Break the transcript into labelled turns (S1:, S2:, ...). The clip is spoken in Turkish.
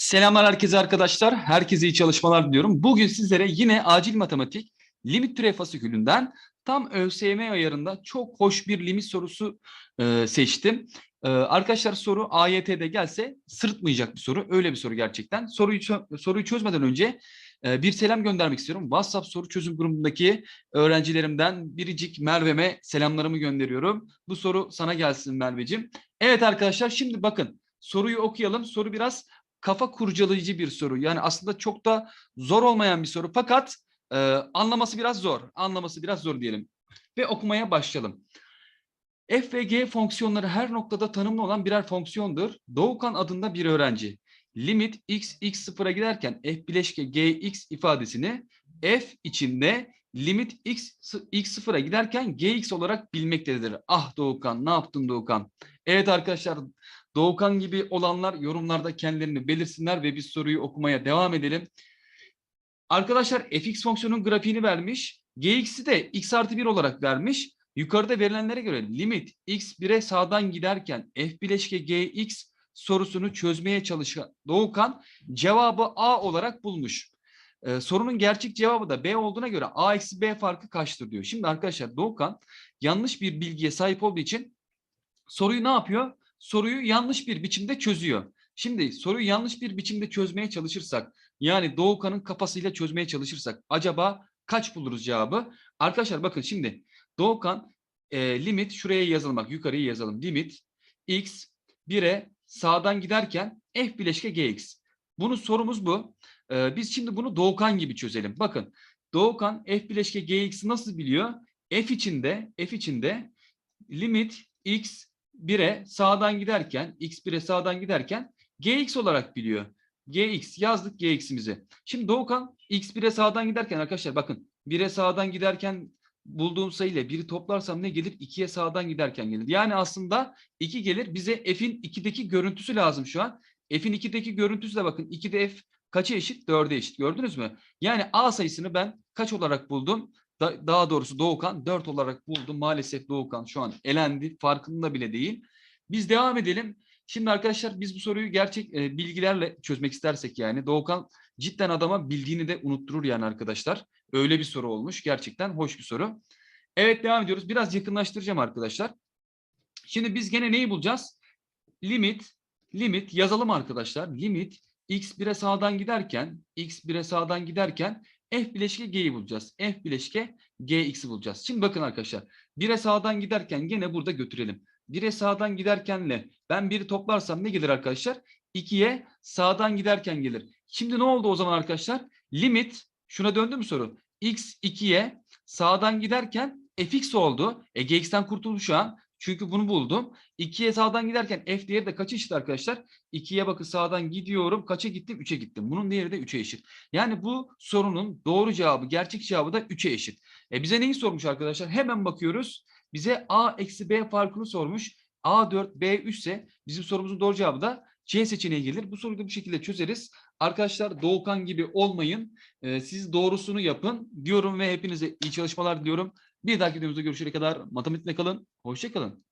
S1: Selamlar herkese arkadaşlar. Herkese iyi çalışmalar diliyorum. Bugün sizlere yine acil matematik limit türev fasikülünden tam ÖSYM ayarında çok hoş bir limit sorusu e, seçtim. E, arkadaşlar soru AYT'de gelse sırıtmayacak bir soru. Öyle bir soru gerçekten. Soruyu soruyu çözmeden önce e, bir selam göndermek istiyorum. WhatsApp soru çözüm grubundaki öğrencilerimden biricik Merve'me selamlarımı gönderiyorum. Bu soru sana gelsin Merve'cim. Evet arkadaşlar şimdi bakın soruyu okuyalım. Soru biraz kafa kurcalayıcı bir soru. Yani aslında çok da zor olmayan bir soru fakat e, anlaması biraz zor. Anlaması biraz zor diyelim. Ve okumaya başlayalım. F ve G fonksiyonları her noktada tanımlı olan birer fonksiyondur. Doğukan adında bir öğrenci. Limit x x sıfıra giderken f bileşke gx ifadesini f içinde limit x x sıfıra giderken gx olarak bilmektedir. Ah Doğukan ne yaptın Doğukan? Evet arkadaşlar Doğukan gibi olanlar yorumlarda kendilerini belirsinler ve biz soruyu okumaya devam edelim. Arkadaşlar fx fonksiyonun grafiğini vermiş. gx'i de x artı 1 olarak vermiş. Yukarıda verilenlere göre limit x 1'e sağdan giderken f bileşke gx sorusunu çözmeye çalışan Doğukan cevabı a olarak bulmuş. Ee, sorunun gerçek cevabı da b olduğuna göre a eksi b farkı kaçtır diyor. Şimdi arkadaşlar Doğukan yanlış bir bilgiye sahip olduğu için soruyu ne yapıyor? Soruyu yanlış bir biçimde çözüyor. Şimdi soruyu yanlış bir biçimde çözmeye çalışırsak yani Doğukan'ın kafasıyla çözmeye çalışırsak acaba kaç buluruz cevabı? Arkadaşlar bakın şimdi Doğukan e, limit şuraya yazalım bak yukarıya yazalım. Limit x 1'e sağdan giderken f bileşke gx. Bunun sorumuz bu. E, biz şimdi bunu Doğukan gibi çözelim. Bakın Doğukan f bileşke gx'i nasıl biliyor? f içinde f içinde limit x 1'e sağdan giderken x 1'e sağdan giderken gx olarak biliyor. gx yazdık gx'imizi. Şimdi Doğukan x1'e sağdan giderken arkadaşlar bakın 1'e sağdan giderken bulduğum sayıyla 1'i toplarsam ne gelir? 2'ye sağdan giderken gelir. Yani aslında 2 gelir. Bize f'in 2'deki görüntüsü lazım şu an. F'in 2'deki görüntüsü de bakın 2'de f kaça eşit? 4'e eşit. Gördünüz mü? Yani a sayısını ben kaç olarak buldum? Da- daha doğrusu Doğukan 4 olarak buldum. Maalesef Doğukan şu an elendi. Farkında bile değil. Biz devam edelim. Şimdi arkadaşlar biz bu soruyu gerçek e, bilgilerle çözmek istersek yani Doğukan cidden adama bildiğini de unutturur yani arkadaşlar. Öyle bir soru olmuş. Gerçekten hoş bir soru. Evet devam ediyoruz. Biraz yakınlaştıracağım arkadaşlar. Şimdi biz gene neyi bulacağız? Limit, limit yazalım arkadaşlar. Limit x 1'e sağdan giderken, x 1'e sağdan giderken f bileşke g'yi bulacağız. F bileşke gx'i bulacağız. Şimdi bakın arkadaşlar. 1'e sağdan giderken gene burada götürelim. 1'e sağdan giderkenle ben 1'i toplarsam ne gelir arkadaşlar? 2'ye sağdan giderken gelir. Şimdi ne oldu o zaman arkadaşlar? Limit şuna döndü mü soru? x 2'ye sağdan giderken fx oldu. E gx'ten kurtuldum şu an. Çünkü bunu buldum. 2'ye sağdan giderken f değeri de kaça eşit arkadaşlar? 2'ye bakın sağdan gidiyorum. Kaça gittim? 3'e gittim. Bunun değeri de 3'e eşit. Yani bu sorunun doğru cevabı, gerçek cevabı da 3'e eşit. E bize neyi sormuş arkadaşlar? Hemen bakıyoruz. Bize a eksi b farkını sormuş. A4, B3 ise bizim sorumuzun doğru cevabı da C seçeneği gelir. Bu soruyu da bu şekilde çözeriz. Arkadaşlar Doğukan gibi olmayın. Ee, siz doğrusunu yapın diyorum ve hepinize iyi çalışmalar diliyorum. Bir dahaki videomuzda görüşene kadar matematikle kalın. Hoşça kalın.